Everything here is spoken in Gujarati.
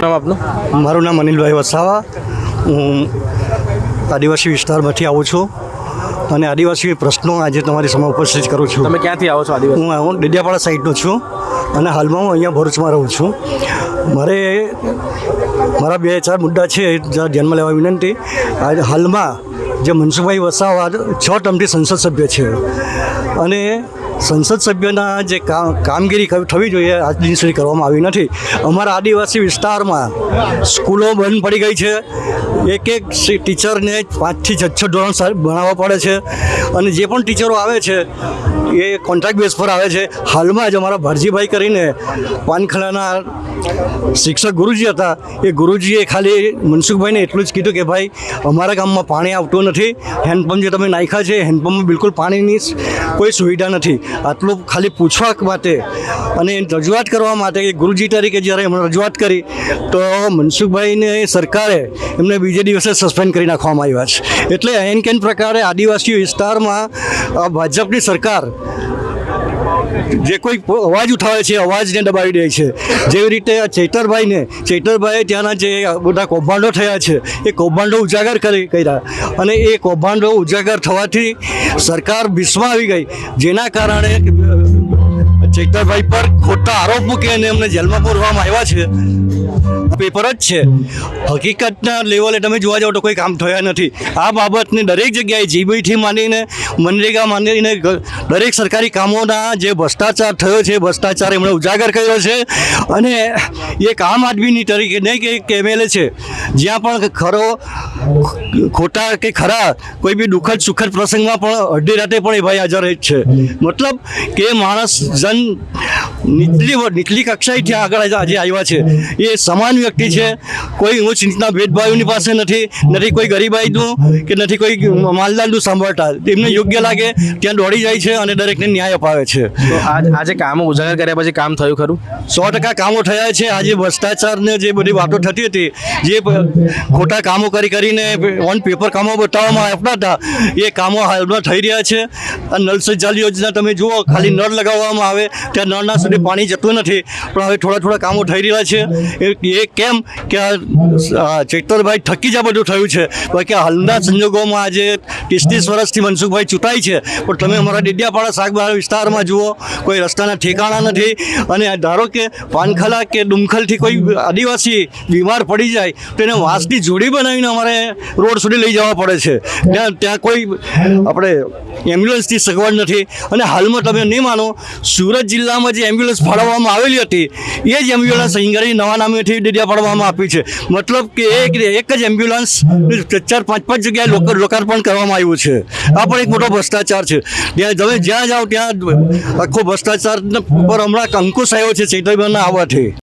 નામ આપનું? મારું નામ અનિલભાઈ વસાવા. હું આદિવાસી વિસ્તારમાંથી આવું છું અને આદિવાસી પ્રશ્નો આજે તમારી સમય ઉપસ્થિત કરું છું. તમે ક્યાંથી આવો છો આદિવાસી? હું હું ડેડિયાપાડા સાઈડનો છું અને હાલમાં હું અહીંયા ભરૂચમાં રહું છું. મારે મારા બે ચાર મુદ્દા છે જરા ધ્યાનમાં લેવા વિનંતી. આજે હાલમાં જે મનસુખભાઈ વસાવા છ ટર્મથી સંસદ સભ્ય છે. અને સંસદ સભ્યના જે કામ કામગીરી થવી જોઈએ, આજ દિન સુધી કરવામાં આવી નથી. અમારા આદિવાસી વિસ્તારમાં સ્કૂલો બંધ પડી ગઈ છે. એક એક ટીચરને પાંચથી છ છ ધોરણ ભણાવવા પડે છે. અને જે પણ ટીચરો આવે છે, એ કોન્ટ્રાક્ટ બેઝ પર આવે છે. હાલમાં જ અમારા ભરજીભાઈ કરીને પાનખલાના શિક્ષક ગુરુજી હતા. એ ગુરુજીએ ખાલી મનસુખભાઈને એટલું જ કીધું કે, ભાઈ, અમારા ગામમાં પાણી આવતું નથી. હેન્ડપંપ જે તમે નાખ્યા છે હેન્ડપંપમાં બિલકુલ પાણીની કોઈ સુવિધા નથી. આટલું ખાલી પૂછવા માટે અને રજૂઆત કરવા માટે કે ગુરુજી તરીકે જ્યારે એમણે રજૂઆત કરી, તો મનસુખભાઈને સરકારે એમને બીજે દિવસે સસ્પેન્ડ કરી નાખવામાં આવ્યા છે. એટલે એન કેન પ્રકારે આદિવાસી વિસ્તારમાં ભાજપની સરકાર જે કોઈ અવાજ ઉઠાવે છે, અવાજને દબાવી દે છે. જેવી રીતે ચૈતરભાઈને, ચૈતરભાઈએ ત્યાંના જે બધા કૌભાંડો થયા છે, એ કૌભાંડો ઉજાગર કરી, કર્યા. અને એ કૌભાંડો ઉજાગર થવાથી સરકાર ભીસમાં આવી ગઈ. જેના કારણે ચૈતરભાઈ પર ખોટા આરોપ મૂકી અને એમને જેલમાં પૂરવામાં આવ્યા છે. પેપર જ છે. હકીકતના લેવલે તમે જોવા જાઓ તો કોઈ કામ થયા નથી. આ બાબતને દરેક જગ્યાએ જીબીથી માંડીને, મનરેગા માંડીને દરેક સરકારી કામોના જે ભ્રષ્ટાચાર થયો છે, ભ્રષ્ટાચાર એમણે ઉજાગર કર્યો છે. અને એક આમ આદમીની તરીકે નહીં કે એક એમએલએ છે. જ્યાં પણ ખરો, ખોટા કે ખરા, કોઈ બી દુઃખદ સુખદ પ્રસંગમાં પણ અડધી રાતે પણ એ ભાઈ હાજર છે. મતલબ કે માણસ જન Yeah. નીચલી નીચલી કક્ષાએથી આગળ આજે આવ્યા છે. એ સમાન વ્યક્તિ છે. કોઈ ઊંચ નીચના ભેદભાવની પાસે નથી નથી કોઈ ગરીબાઈનું કે નથી કોઈ માલદારનું સાંભળતા. તેમને યોગ્ય લાગે ત્યાં દોડી જાય છે અને દરેકને ન્યાય અપાવે છે. આજે કામો ઉજાગર કર્યા પછી કામ થયું ખરું? સો ટકા કામો થયા છે. આજે ભ્રષ્ટાચારને જે બધી વાતો થતી હતી જે ખોટા કામો કરી કરીને ઓન પેપર કામો બતાવવામાં આવતા હતા એ કામો હાલમાં થઈ રહ્યા છે. સે જલ યોજના તમે જુઓ ખાલી નળ લગાવવામાં આવે ત્યાં નળના સુધી પાણી જતું નથી. પણ હવે થોડા થોડા કામો થઈ રહ્યા છે. એ કેમ કે આ ચેતરભાઈ થકી જ આ બધું થયું છે. બાકી હાલના સંજોગોમાં આજે ત્રીસ ત્રીસ વર્ષથી મનસુખભાઈ ચૂંટાય છે. પણ તમે અમારા ડેડિયાપાડા શાકભાજી વિસ્તારમાં જુઓ, કોઈ રસ્તાના ઠેકાણા નથી. અને ધારો કે પાનખલા કે ડુમખલથી કોઈ આદિવાસી બીમાર પડી જાય, તો એને વાંસની જોડી બનાવીને અમારે રોડ સુધી લઈ જવા પડે છે. ત્યાં ત્યાં કોઈ આપણે એમ્બ્યુલન્સની સગવડ નથી. અને હાલમાં તમે નહીં માનો, સુરત જિલ્લામાં જે એમ્બ્યુલન્સ ફાળવવામાં આવેલી હતી, એ જ એમ્બ્યુલન્સ અહીં નવા નામેથી ડેડિયા પાડવામાં આપી છે. મતલબ કે એક એક જ એમ્બ્યુલન્સ ચાર પાંચ પાંચ જગ્યાએ લોક, લોકાર્પણ કરવામાં આવ્યું છે. આ પણ એક મોટો ભ્રષ્ટાચાર છે. ત્યાં તમે જ્યાં જાઓ ત્યાં આખો ભ્રષ્ટાચાર પર હમણાં અંકુશ આવ્યો છે ચૈતન્યના આવવાથી